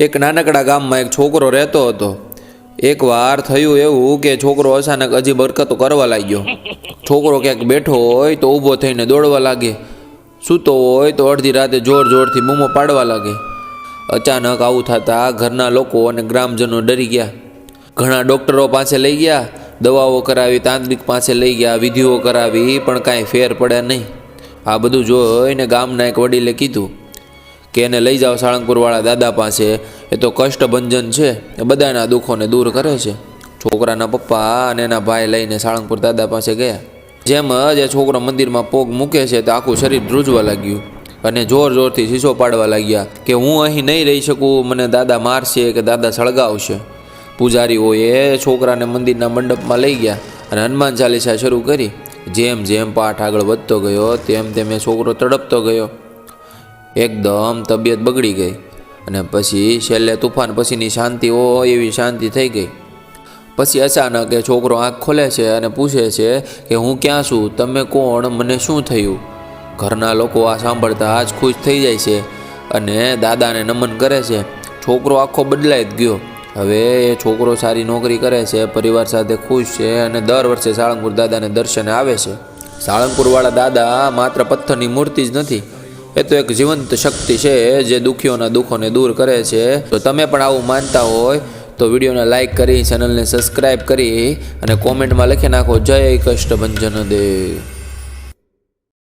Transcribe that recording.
એક નાનકડા ગામમાં એક છોકરો રહેતો હતો. એકવાર થયું એવું કે છોકરો અચાનક અજીબ હરકતો કરવા લાગ્યો. છોકરો ક્યાંક બેઠો હોય તો ઊભો થઈને દોડવા લાગે. સૂતો હોય તો અડધી રાતે જોર જોરથી બૂમો પાડવા લાગે. અચાનક આવું થતાં ઘરના લોકો અને ગ્રામજનો ડરી ગયા. ઘણા ડૉક્ટરો પાસે લઈ ગયા, દવાઓ કરાવી, તાંત્રિક પાસે લઈ ગયા, વિધિઓ કરાવી, પણ કાંઈ ફેર પડ્યા નહીં. આ બધું જોઈને ગામના એક વડીલે કીધું કે એને લઈ જાઓ સાળંગપુરવાળા દાદા પાસે, એ તો કષ્ટભંજન છે, એ બધાના દુઃખોને દૂર કરે છે. છોકરાના પપ્પા અને એના ભાઈ લઈને સાળંગપુર દાદા પાસે ગયા. જેમ જ એ છોકરો મંદિરમાં પોગ મૂકે છે, તો આખું શરીર ધ્રુજવા લાગ્યું. અને જોર જોરથી શીશો પાડવા લાગ્યા કે હું અહીં નહીં રહી શકું, મને દાદા મારશે કે દાદા સળગાવશે. પૂજારીઓએ છોકરાને મંદિરના મંડપમાં લઈ ગયા અને હનુમાન ચાલીસા શરૂ કરી. જેમ જેમ પાઠ આગળ વધતો ગયો, તેમ તેમ એ છોકરો તડપતો ગયો. એકદમ તબિયત બગડી ગઈ અને પછી છેલ્લે તુફાન પછીની શાંતિ હોય એવી શાંતિ થઈ ગઈ. પછી અચાનક એ છોકરો આંખ ખોલે છે અને પૂછે છે કે હું ક્યાં છું, તમે કોણ, મને શું થયું? ઘરના લોકો આ સાંભળતા જ ખુશ થઈ જાય છે અને દાદાને નમન કરે છે. છોકરો આખો બદલાઈ જ ગયો. હવે એ છોકરો સારી નોકરી કરે છે, પરિવાર સાથે ખુશ છે અને દર વર્ષે સાળંગપુર દાદાને દર્શને આવે છે. સાળંગપુરવાળા દાદા માત્ર પથ્થરની મૂર્તિ જ નથી એ તો એક જીવંત શક્તિ છે જે દુઃખીઓના દુઃખોને દૂર કરે છે. તો તમે પણ આવું માનતા હોય તો વિડીયોને લાઇક કરી, ચેનલને સબસ્ક્રાઈબ કરી અને કોમેન્ટમાં લખી નાખો, જય કષ્ટભંજન દેવ.